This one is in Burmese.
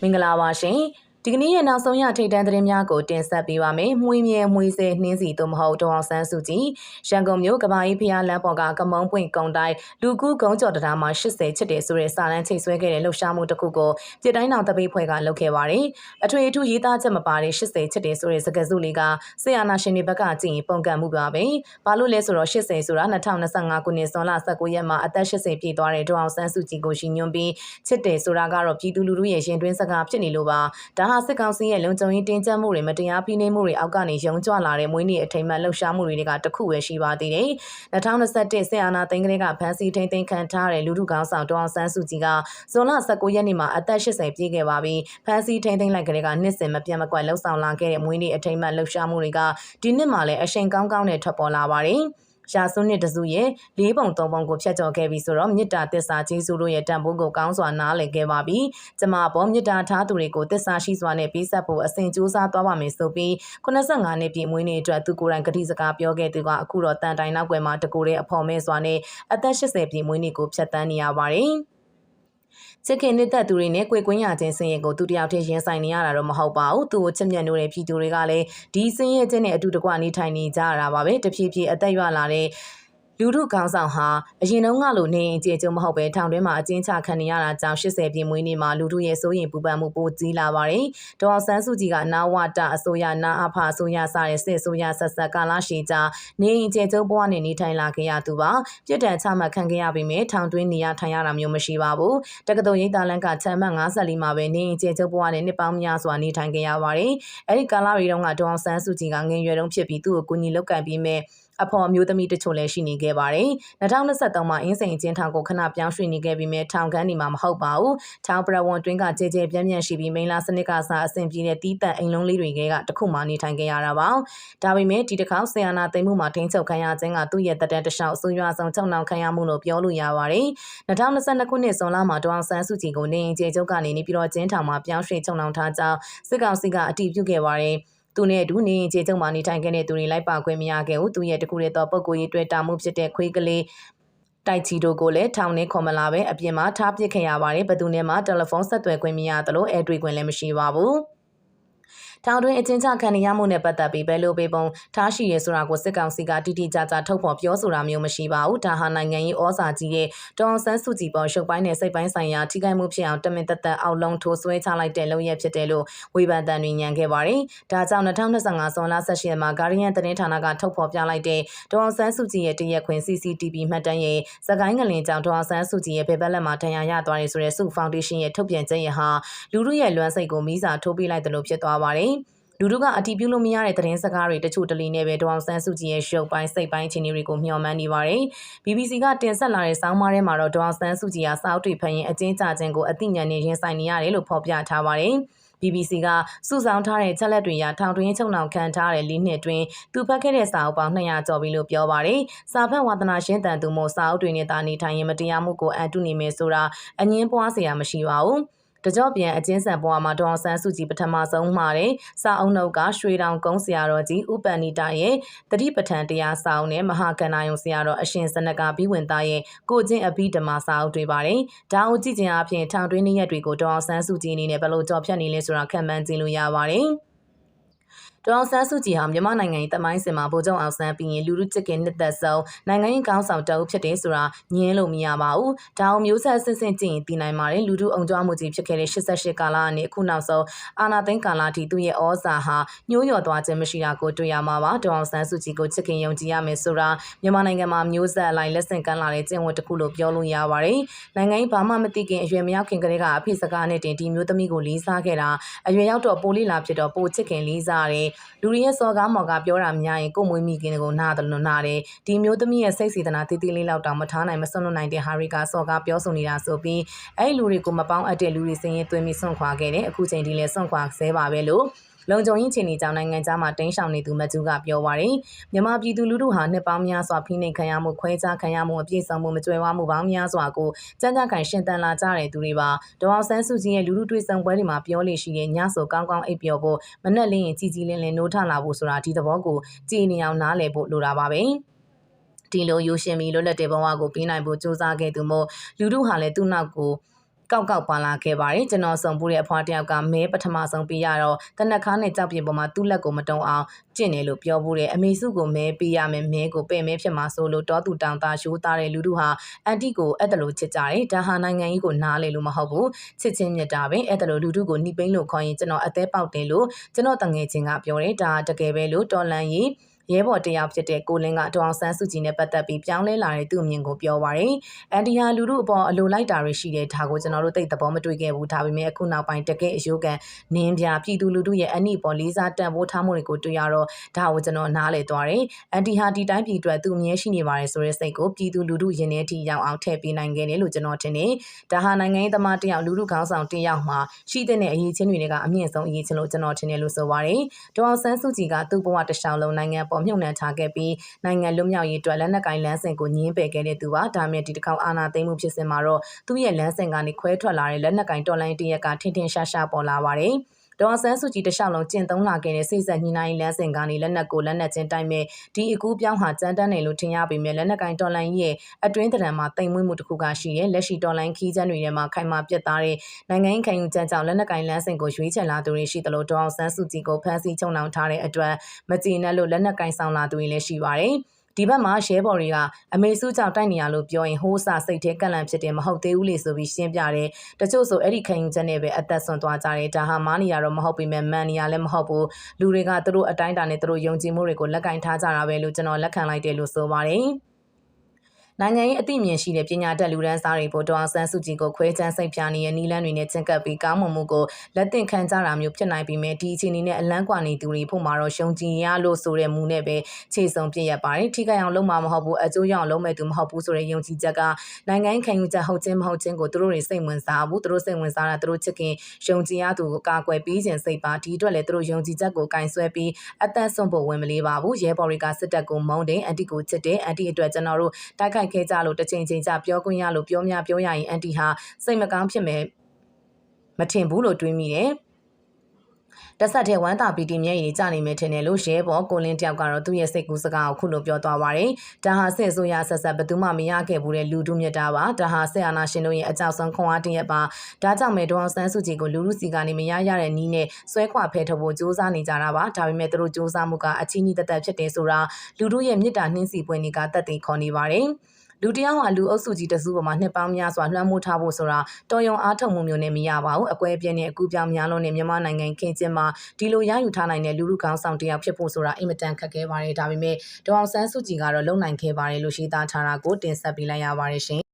မင်္ဂလာပါရှင် ဒီကနေ့ရဲ့နောက်ဆုံးရထိတ်တန့်သတင်းများကိုတင်ဆက်ပေးပါမယ်။မှွေမြဲမှွေစဲနှင်းစီတို့မဟုတ်တောင်ဆန်းစုကြည်ရန်ကုန်မြို့ကဘာကြီးဖျားလမ်းပေါ်ကကမုံပွင့်ကုံတိုင်းလူကူးကုန်းကျော်တရားမှာ80ချစ်တယ်ဆိုတဲ့စာလမ်းချိတ်ဆွဲခဲ့တဲ့လှုပ်ရှားမှုတစ်ခုကိုပြည်တိုင်းတော်တပိတ်ဖွဲ့ကလုပ်ခဲ့ပါတယ်။အထွေအထူးရေးသားချက်မပါတဲ့80ချစ်တယ်ဆိုတဲ့စကားစုလေးကဆေယာနာရှင်တွေဘက်ကကြည့်ရင်ပုံကံမှုပါပဲ။ဘာလို့လဲဆိုတော့80ဆိုတာ2025ခုနှစ်ဇွန်လ19ရက်မှာအသက်80ပြည့်သွားတဲ့ဒေါအောင်ဆန်းစုကြည်ကိုရှင်ညွှန်းပြီးချစ်တယ်ဆိုတာကတော့ပြည်သူလူထုရဲ့ရင်တွင်းစကားဖြစ်နေလို့ပါ။ဒါဟာစစ်ကောင်စီရဲ့လုံခြုံရေးတင်းကျပ်မှုတွေမတရားဖိနှိပ်မှုတွေအောက်ကနေရုံကြွလာတဲ့မွေးနေ့အထိမ်းအမှတ်လှုပ်ရှားမှုတွေကတခုပဲရှိပါသေးတယ်။2021ဆင်အာနာသိန်းကလေးကဖမ်းဆီးထိန်းသိမ်းခံထားတဲ့လူထုကောင်းဆောင်ဒေါအောင်ဆန်းစုကြည်ကဇွန်လ19ရက်နေ့မှာအသက်80ပြည့်ခဲ့ပါပြီ။ဖမ်းဆီးထိန်းသိမ်းလိုက်ကလေးကနှစ်စဉ်မပြတ်မကွက်လှုပ်ဆောင်လာခဲ့တဲ့မွေးနေ့အထိမ်းအမှတ်လှုပ်ရှားမှုတွေကဒီနှစ်မှာလည်းအရှိန်ကောင်းကောင်းနဲ့ထွက်ပေါ်လာပါတယ်။ ရာစုနှစ်တစုရဲ့လေးပုံသုံးပုံကိုဖျက်ချော်ခဲ့ပြီးဆိုတော့မေတ္တာသစ္စာကြီးစုတို့ရဲ့တန်ဖိုးကိုကောင်းစွာနားလည်ခဲ့ပါပြီ။ကျမပေါ်မေတ္တာထားသူတွေကိုသစ္စာရှိစွာနဲ့ပေးဆက်ဖို့အစဉ်ကြိုးစားသွားပါမယ်ဆိုပြီး85နှစ်ပြည့်မွေးနေ့အတွက်သူကိုယ်တိုင်ကတိစကားပြောခဲ့သူကအခုတော့တန်တိုင်နောက်ွယ်မှာတကူတဲ့အဖော်မဲစွာနဲ့အသက်80ပြည့်မွေးနေ့ကိုဖျက်ဆီးနေရပါတယ်။ ချစ်ခင်နှစ်သက်သူတွေနဲ့ကြွေကွင်းရခြင်းစင်ရဲ့ကိုသူတယောက်တည်းရင်ဆိုင်နေရတာတော့မဟုတ်ပါဘူးသူ့ကိုချစ်မြတ်နိုးတဲ့ပြည်သူတွေကလည်းဒီစင်ရဲ့ခြင်းနဲ့အတူတကွနေထိုင်နေကြရတာပါပဲတဖြည်းဖြည်းအသက်ရွလာတဲ့ လူထုခေါင်းဆောင်ဟာအရင်တုန်းကလိုနေရင်ကြေကျုံမဟုတ်ပဲထောင်တွင်းမှာအကျဉ်းချခံနေရတာကြောင့်80ပြည့်မွေးနေ့မှာလူထုရဲ့စိုးရင်ပူပန်မှုပိုကြီးလာပါတယ်။ဒေါ်ဆန်းစုကြည်ကနာဝတအစိုးရနာအဖအစိုးရစတဲ့စစ်အစိုးရဆက်ဆက်ကာလရှည်ကြာနေရင်ကြေကျုံဘဝနဲ့နေထိုင်လာခဲ့ရသူပါ။ပြစ်ဒဏ်ချမှတ်ခံခဲ့ရပြီးမြဲထောင်တွင်းနေရထိုင်ရတာမျိုးမရှိပါဘူး။တက္ကသိုလ်ရိပ်သာလန်ကချမ်းမတ်54မှာပဲနေရင်ကြေကျုံဘဝနဲ့နှစ်ပေါင်းများစွာနေထိုင်ခဲ့ရပါတယ်။အဲဒီကာလတွေတုန်းကဒေါ်ဆန်းစုကြည်ကငင်ရွယ်တုန်းဖြစ်ပြီးသူ့ကိုကူညီလုပ်ကံပြီးမြဲ အဖော်အမျိုးသမီးတချို့လည်းရှိနေခဲ့ပါတယ်။2023မှာအင်းစိန်ကျင်းထောင်ကိုခဏပြောင်းရွှေ့နေခဲ့ပြီးမြဲထောင်ခန်းနေမှာမဟုတ်ပါဘူး။ထောင်ပရဝန်တွင်းကကြဲကြဲပြန့်ပြန့်ရှိပြီးမိန်လာစနစ်ကစားအဆင်ပြေတဲ့တီးတန့်အိမ်လုံးလေးတွေကတခုမှနေထိုင်ခဲ့ရတာပါ။ဒါပေမဲ့ဒီတစ်ခါဆီယနာသိမ်းမှုမှာထိန်းချုပ်ခံရခြင်းကသူ့ရဲ့တက်တဲ့တခြားအဆိုးရွားဆုံးချုပ်နှောင်ခံရမှုလို့ပြောလို့ရပါတယ်။2022ခုနှစ်ဇွန်လမှာတောင်ဆန်းစုကြည်ကိုနေအိမ်ကျေကျုပ်ကနေနေပြီးတော့ကျင်းထောင်မှာပြောင်းရွှေ့ချုပ်နှောင်ထားကြောင်းစစ်ကောင်စီကအတည်ပြုခဲ့ပါတယ်။ သူနဲ့အတူနေရင်ခြေကျုံမှနေထိုင်ခဲ့တဲ့သူတွေလိုက်ပါခွင့်မရခဲ့ဘူးသူရဲ့တကူတဲ့တော့ပုံကိုရေးတွေ့တာမှုဖြစ်တဲ့ခွေးကလေးတိုက်ချီတို့ကိုလည်းထောင်ထဲခေါ်မလာပဲအပြင်မှာထားပစ်ခဲ့ရပါတယ်ဘသူနဲ့မှတယ်လီဖုန်းဆက်သွယ်ခွင့်မရသလိုအဲတွေ့ခွင့်လည်းမရှိပါဘူး ထောင်တွင်းအချင်းချခံရမှုနဲ့ပတ်သက်ပြီးဘယ်လိုပေပုံထားရှိရဲဆိုတာကိုစစ်ကောင်စီကတိတိကျကျထုတ်ဖော်ပြောဆိုတာမျိုးမရှိပါဘူးဒါဟာနိုင်ငံရေးဩဇာကြီးရဲ့ဒေါ်ဆန်းစုကြည်ပေါ်ရှုပ်ပိုင်းနဲ့စိတ်ပိုင်းဆိုင်ရာထိခိုက်မှုဖြစ်အောင်တမင်တသက်အောက်လုံးထိုးဆွဲချလိုက်တဲ့လုပ်ရဖြစ်တယ်လို့ဝေဖန်တန်တွေညံခဲ့ပါတယ်ဒါကြောင့်2025ဇွန်လ18ရက်မှာဂါရီယန်သတင်းဌာနကထုတ်ဖော်ပြလိုက်တဲ့ဒေါ်ဆန်းစုကြည်ရဲ့တရက်ခွင် CCTV မှတ်တမ်းရဲ့စကိုင်းငလင်ကြောင့်ဒေါ်ဆန်းစုကြည်ရဲ့ဘယ်ဘက်လက်မှာထံရရသွားတယ်ဆိုတဲ့စုဖောင်ဒေးရှင်းရဲ့ထုတ်ပြန်ချက်ရဟာလူမှုရဲ့လွမ်းစိတ်ကိုမိစာထိုးပေးလိုက်တယ်လို့ဖြစ်သွားပါတယ် လူတို့ကအတီးပြုလို့မရတဲ့သတင်းစကားတွေတချို့တလီနဲ့ပဲဒေါအောင်ဆန်းစုကြည်ရဲ့ရှုပ်ပိုင်းစိတ်ပိုင်းအခြေအနေတွေကိုမျှော်မှန်းနေပါတယ်။ BBC ကတင်ဆက်လာတဲ့စောင်းမားထဲမှာတော့ဒေါအောင်ဆန်းစုကြည်ကစာအုပ်တွေဖတ်ရင်အကျဉ်းချခြင်းကိုအသိဉာဏ်နဲ့ရင်ဆိုင်နေရတယ်လို့ဖော်ပြထားပါတယ်။ BBC ကစုဆောင်ထားတဲ့ချက်လက်တွေရထောင်တွင်းချုပ်နှောင်ခံထားတဲ့လေးနှစ်တွင်သူဖတ်ခဲ့တဲ့စာအုပ်ပေါင်း200ကျော်ပြီလို့ပြောပါတယ်။စာဖတ်ဝါသနာရှင်တန်သူမို့စာအုပ်တွေနဲ့တာနေထိုင်ရင်မတရားမှုကိုအန်တုနေမယ်ဆိုတာအငင်းပွားစရာမရှိပါဘူး။ တကြော့ပြန်အကျဉ်းဆန်ဘွားမှာဒေါ်ဆန်းစုကြည်ပထမဆုံးမှာတဲ့စာအုပ်နှုတ်ကရွှေတောင်ကုန်းဆရာတော်ကြီးဥပန္နိတရဲ့တတိပဋ္ဌာန်တရားစာအုပ်နဲ့မဟာကဏ္ဍယုံဆရာတော်အရှင်စနကဘိဝင်သားရဲ့ကိုချင်းအဘိဓမ္မာစာအုပ်တွေပါတယ်။ဒါအုပ်ကြည့်ခြင်းအပြင်ထောင်တွင်းနည်းရက်တွေကိုဒေါ်ဆန်းစုကြည်အနေနဲ့ဘယ်လိုကြော်ဖြတ်နေလဲဆိုတာခံမှန်းကြည့်လို့ရပါတယ်။ ဒေါ်ဆန်းစုကြည်ဟာမြန်မာနိုင်ငံရဲ့တမိုင်းစင်မှာဗိုလ်ချုပ်အောင်ဆန်းပြီးရင်လူလူချစ်ခင်နှစ်သက်ဆုံးနိုင်ငံရေးကောင်းဆောင်တအုပ်ဖြစ်တယ်ဆိုတာညင်းလို့မရပါဘူး။ဒါအောင်မျိုးဆက်ဆင့်ဆင့်ကြည့်ရင်သိနိုင်ပါတယ်လူထုအုံကြွမှုကြီးဖြစ်ခဲ့တဲ့88ကာလကနေအခုနောက်ဆုံးအာနာသိန်းကာလထိသူ့ရဲ့ဩဇာဟာညှိုးလျော်သွားခြင်းမရှိတာကိုတွေ့ရမှာပါ။ဒေါ်အောင်ဆန်းစုကြည်ကိုချစ်ခင်ယုံကြည်ရမယ်ဆိုတာမြန်မာနိုင်ငံမှာမျိုးဆက်အလိုက်လက်ဆင့်ကမ်းလာတဲ့ကျင့်ဝတ်တစ်ခုလို့ပြောလို့ရပါတယ်။နိုင်ငံရေးဘာမှမသိခင်အရွယ်မရောက်ခင်ကလေးကအဖေစကားနဲ့တင်ဒီမျိုးသမီးကိုလေးစားခဲ့တာအရွယ်ရောက်တော့ပိုလေးလာဖြစ်တော့ပိုချစ်ခင်လေးစားတယ်လူတွေရဲ့စော်ကားမော်ကားပြောတာများရင်ကိုမွေးမိခင်ကိုနားတယ်လို့နားတယ်ဒီမျိုးသမီးရဲ့စိတ်စေတနာတည်တည်လေးလောက်တောင်မထားနိုင်မစွန့်လွတ်နိုင်တဲ့ဟာရီကစော်ကားပြောဆိုနေတာဆိုပြီးအဲ့လူတွေကိုမပေါင်းအပ်တဲ့လူတွေစင်ရင်သွင်းပြီးဆွန့်ခွာခဲ့တယ်အခုချိန်ဒီလဲဆွန့်ခွာဆဲပါပဲလို့လုံခြုံရေးချီနေကြောင်းနိုင်ငံသားမှာတင်းရှောင်နေသူမကျူကပြောပါရယ်မြန်မာပြည်သူလူထုဟာနှစ်ပေါင်းများစွာဖိနှိပ်ခံရမှုခွဲခြားခံရမှုအပြည့်စုံမှုမကြွယ်ဝမှုပေါင်းများစွာကိုကြမ်းကြမ်းခံရှင်သန်လာကြတဲ့သူတွေပါဒေါအောင်ဆန်းစုကြည်ရဲ့လူထုတွေ့ဆုံပွဲတွေမှာပြောလို့ရှိတဲ့ညဆိုကောင်းကောင်းအိပ်ပျော်ဖို့မနဲ့လင်းရင်ကြည်ကြည်လင်းလင်းနိုးထလာဖို့ဆိုတာဒီသဘောကိုကြည်နေအောင်နားလည်ဖို့လိုတာပါပဲဒီလိုရိုးရှင်ပြီးလွတ်လပ်တဲ့ဘဝကိုပြီးနိုင်ဖို့စူးစမ်းခဲ့သူမို့လူထုဟာလည်းသူ့နောက်ကို ကောက်ကောက်ပါလာခဲ့ပါတယ်ကျွန်တော်စုံပူတဲ့အဖွားတယောက်ကမဲပထမဆုံးပြရတော့တနက်ခါနဲ့ကြောက်ပြပေါ်မှာသူ့လက်ကိုမတုံအောင်ကျင့်တယ်လို့ပြောဘူးတယ်အမေစုကိုမဲပြရမယ်မဲကိုပဲ့မဲဖြစ်မှာဆိုလို့တောသူတောင်သားရှိုးသားတဲ့လူတို့ဟာအန်တီကိုအဲ့ဒါလိုချစ်ကြတယ်ဒါဟာနိုင်ငံကြီးကိုနားလေလို့မဟုတ်ဘူးချစ်ချင်းမြတ်တာပဲအဲ့ဒါလိုလူတို့ကိုနှိပိန်းလို့ခေါ်ရင်ကျွန်တော်အသေးပေါက်တယ်လို့ကျွန်တော်တငယ်ချင်းကပြောတယ်ဒါတကယ်ပဲလို့တော်လန်ကြီး ရဲဘော်တယောက်ဖြစ်တဲ့ကိုလင်းကဒေါအောင်ဆန်းစုကြည်နဲ့ပတ်သက်ပြီးပြောင်းလဲလာတဲ့သူ့အမြင်ကိုပြောပါရယ်။အန်ဒီဟာလူတို့အပေါ်အလိုလိုက်တာတွေရှိတဲ့ဒါကိုကျွန်တော်တို့သိသဘောမတွေ့ခဲ့ဘူး။ဒါပေမဲ့အခုနောက်ပိုင်းတကယ်အယိုးကန်နင်းပြပြည်သူလူထုရဲ့အနိပေါ်လေးစားတန်ဖိုးထားမှုတွေကိုတွေ့ရတော့ဒါကိုကျွန်တော်နားလည်သွားတယ်။အန်ဒီဟာဒီတိုင်းပြည်အတွက်သူအမြဲရှိနေပါတယ်ဆိုတဲ့စိတ်ကိုပြည်သူလူထုရင်ထဲထိရောက်အောင်ထည့်ပေးနိုင်ခဲ့တယ်လို့ကျွန်တော်ထင်တယ်။ဒါဟာနိုင်ငံရေးသမားတယောက်လူထုခေါင်းဆောင်တယောက်မှာရှိတဲ့အရေးချင်းတွေကအမြင့်ဆုံးအရေးချင်းလို့ကျွန်တော်ထင်တယ်လို့ဆိုပါရယ်။ဒေါအောင်ဆန်းစုကြည်ကသူ့ဘဝတစ်လျှောက်လုံးနိုင်ငံပေါ်မြုပ်နှံထားခဲ့ပြီးနိုင်ငံလွတ်မြောက်ရေးအတွက်လက်နက်ကင်လမ်းစဉ်ကိုညှင်းပယ်ခဲ့တဲ့သူပါဒါမဲ့ဒီတစ်ခေါက်အာဏာသိမ်းမှုဖြစ်စဉ်မှာတော့သူ့ရဲ့လမ်းစဉ်ကနေခွဲထွက်လာတဲ့လက်နက်ကင်တော်လိုင်းတရက်ကထင်ထင်ရှားရှားပေါ်လာပါတယ် ဒေါ်ဆန်းစုကြည်တခြားလုံးကျင့်သုံးလာခဲ့တဲ့စိတ်ဆက်ညှိနှိုင်းလမ်းစဉ်ကနေလက်နက်ကိုလက်နက်ချင်းတိုက်မဲ့ဒီအကူပြောင်းဟာကြမ်းတမ်းတယ်လို့ထင်ရပေမဲ့လက်နက်ကင်တော်လိုင်းရဲ့အတွင်းတရံမှာတိမ်မွေးမှုတစ်ခုကရှိတယ်လက်ရှိတော်လိုင်းခီးချမ်းတွေထဲမှာခိုင်မာပြတ်သားတဲ့နိုင်ငံရေးခံယူချက်ကြောင့်လက်နက်ကင်လမ်းစဉ်ကိုရွေးချယ်လာသူတွေရှိသလိုဒေါ်ဆန်းစုကြည်ကိုဖမ်းဆီးချုပ်နှောင်ထားတဲ့အတွက်မကျေနပ်လို့လက်နက်ကင်ဆောင်လာသူတွေလည်းရှိပါတယ် ဒီဘက်မှာရဲဘော်တွေကအမေစုကြောင့်တိုက်နေရလို့ပြောရင်ဟိုးစာစိတ်ထဲကန့်လန့်ဖြစ်တယ်မဟုတ်သေးဘူးလေဆိုပြီးရှင်းပြတယ်တချို့ဆိုအဲ့ဒီခံယူချက်နဲ့ပဲအသက်ဆွန်သွားကြတယ်ဒါဟာမားနေရတော့မဟုတ်ပေမဲ့မန်နေရလည်းမဟုတ်ဘူးလူတွေကသူတို့အတိုင်းတာနဲ့သူတို့ယုံကြည်မှုတွေကိုလက်ကင်ထားကြတာပဲလို့ကျွန်တော်လက်ခံလိုက်တယ်လို့ဆိုပါတယ် နိုင်ငံရေးအသိဉာဏ်ရှိတဲ့ပညာတတ်လူဒန်းစားတွေပေါ်ဒေါအောင်ဆန်းစုကြည်ကိုခွဲခြမ်းစိတ်ပြနေတဲ့နီလန်းတွေနဲ့ချင့်ကပ်ပြီးကောင်းမွန်မှုကိုလက်သင့်ခံကြတာမျိုးဖြစ်နိုင်ပြီးမြဲဒီအခြေအနေနဲ့အလန်းကွာနေသူတွေဖို့မှာတော့ရှုံကြည်ရလို့ဆိုတဲ့မူနဲ့ပဲခြေစုံပြည့်ရပါတယ်ထိခိုက်အောင်လုပ်မှာမဟုတ်ဘူးအကျိုးရအောင်လုပ်မဲ့သူမဟုတ်ဘူးဆိုတဲ့ယုံကြည်ချက်ကနိုင်ငံခံယူချက်ဟုတ်ချင်းမဟုတ်ချင်းကိုသူတို့တွေစိတ်ဝင်စားဘူးသူတို့စိတ်ဝင်စားတာသူတို့ချစ်ခင်ယုံကြည်ရသူကိုကာကွယ်ပြီးခြင်းစိတ်ပါဒီအတွက်လည်းသူတို့ယုံကြည်ချက်ကိုကင်ဆွဲပြီးအသက်ဆုံးဖို့ဝင်မလေးပါဘူးရဲဘော်တွေကစစ်တပ်ကိုမုန်းတယ်အန်တီကိုချစ်တယ်အန်တီအတွက်ကျွန်တော်တို့တိုက်ခိုက်က်ခဲကြလို့တစ်ချိန်ချိန်ကြပြောခွင့်ရလို့ပြောများပြောရရင်အန်တီဟာစိတ်မကောင်းဖြစ်မယ်မထင်ဘူးလို့တွေးမိတယ်တဆက်တဲ့ဝမ်းသာပီတီမျက်ရည်ကြနေမယ်ထင်တယ်လို့ရဲပေါ်ကိုလင်းတယောက်ကတော့သူ့ရဲ့စိတ်ကူးစကားကိုခုလိုပြောသွားပါတယ်။ဒါဟာစစ်ဆိုရဆက်ဆက်ဘသူမှမရခဲ့ဘူးတဲ့လူတို့မြတ်တာပါ။ဒါဟာစစ်အာဏာရှင်တို့ရဲ့အကြောက်ဆုံးခွန်အားတစ်ရက်ပါ။ဒါကြောင့်မဲဒေါအောင်ဆန်းစုကြည်ကိုလူလူစီကနေမရရတဲ့နီးနဲ့ဆွဲခွာဖဲထုတ်ဖို့စူးစမ်းနေကြတာပါ။ဒါပေမဲ့သူတို့စူးစမ်းမှုကအချင်းဤတသက်ဖြစ်တယ်ဆိုတာလူတို့ရဲ့မြတ်တာနှင်းစီပွင့်တွေကတတ်သိခေါ်နေပါတယ်။ လူတယောက်ဟာလူအုပ်စုကြီးတစုပေါ်မှာနှစ်ပေါင်းများစွာလွှမ်းမိုးထားဖို့ဆိုတာတော်ရုံအားထုတ်မှုမျိုးနဲ့မရပါဘူးအကွဲပြင်းတဲ့အကူပြောင်းများလုံးနဲ့မြန်မာနိုင်ငံခင်ကျင်းမှာဒီလိုရယူထားနိုင်တဲ့လူလူကောင်းဆောင်တယောက်ဖြစ်ဖို့ဆိုတာအင်မတန်ခက်ခဲပါတယ်ဒါပေမဲ့ဒေါအောင်ဆန်းစုကြည်ကတော့လုံနိုင်ခဲ့ပါတယ်လို့ရှိသားထားတာကိုတင်ဆက်ပေးလိုက်ရပါတယ်ရှင်